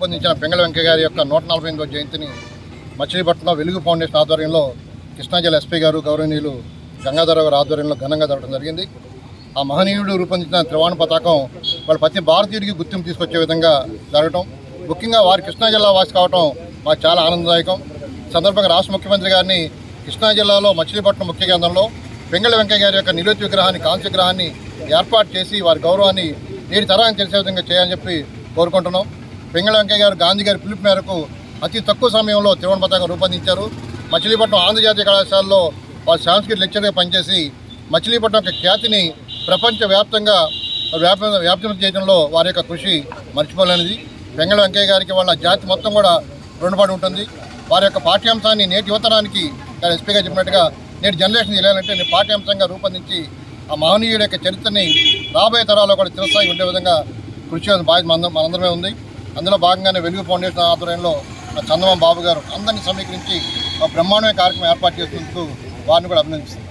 రూపొందించిన పెంగళ వెంకయ్య గారి యొక్క నూట నలభై ఎనిమిదో జయంతిని మచిలీపట్నంలో వెలుగు ఫౌండేషన్ ఆధ్వర్యంలో కృష్ణా జిల్లా ఎస్పీ గారు గౌరవనీయులు గంగాధర గారి ఆధ్వర్యంలో ఘనంగా జరగడం జరిగింది. ఆ మహనీయుడు రూపొందించిన త్రివాణ పతాకం వాళ్ళ ప్రతి భారతీయుడికి గుర్తింపు తీసుకొచ్చే విధంగా జరగటం ముఖ్యంగా వారి కృష్ణా జిల్లా వాసి కావటం మాకు చాలా ఆనందదాయకం. సందర్భంగా రాష్ట్ర ముఖ్యమంత్రి గారిని కృష్ణా జిల్లాలో మచిలీపట్నం ముఖ్య కేంద్రంలో వెంగళ వెంకయ్య గారి యొక్క నిలువెత్తు విగ్రహాన్ని కాంస్య విగ్రహాన్ని ఏర్పాటు చేసి వారి గౌరవాన్ని నేటి తరానికి తెలిసే విధంగా చేయాలని చెప్పి కోరుకుంటున్నాం. వెంగళ వెంకయ్య గారు గాంధీ గారి పిలుపు మేరకు అతి తక్కువ సమయంలో త్రివణ పతాకం రూపొందించారు. మచిలీపట్నం ఆంధ్రజాతీయ కళాశాలలో వారు సాంస్కృతిక లెక్చర్గా పనిచేసి మచిలీపట్నం యొక్క ఖ్యాతిని ప్రపంచవ్యాప్తంగా వ్యాప వ్యాప్తం చేయడంలో వారి యొక్క కృషి మర్చిపోలేనిది. వెంగళ వెంకయ్య గారికి వాళ్ళ జాతి మొత్తం కూడా రుణపడి ఉంటుంది. వారి యొక్క పాఠ్యాంశాన్ని నేటి యువతరానికి గారు ఎస్పీగా చెప్పినట్టుగా నేటి జనరేషన్ తెలియాలంటే నేను పాఠ్యాంశంగా రూపొందించి ఆ మహనీయుడి యొక్క చరిత్రని రాబోయే తరాల్లో కూడా చిరస్థాయి ఉండే విధంగా కృషి బాధ్యత మన మనందరమే ఉంది అందులో భాగంగానే వెలుగు ఫౌండేషన్ ఆధ్వర్యంలో చందమ బాబు గారు అందరినీ సమీకరించి బ్రహ్మాండమైన కార్యక్రమం ఏర్పాటు చేసినందుకు వారిని కూడా అభినందిస్తున్నాను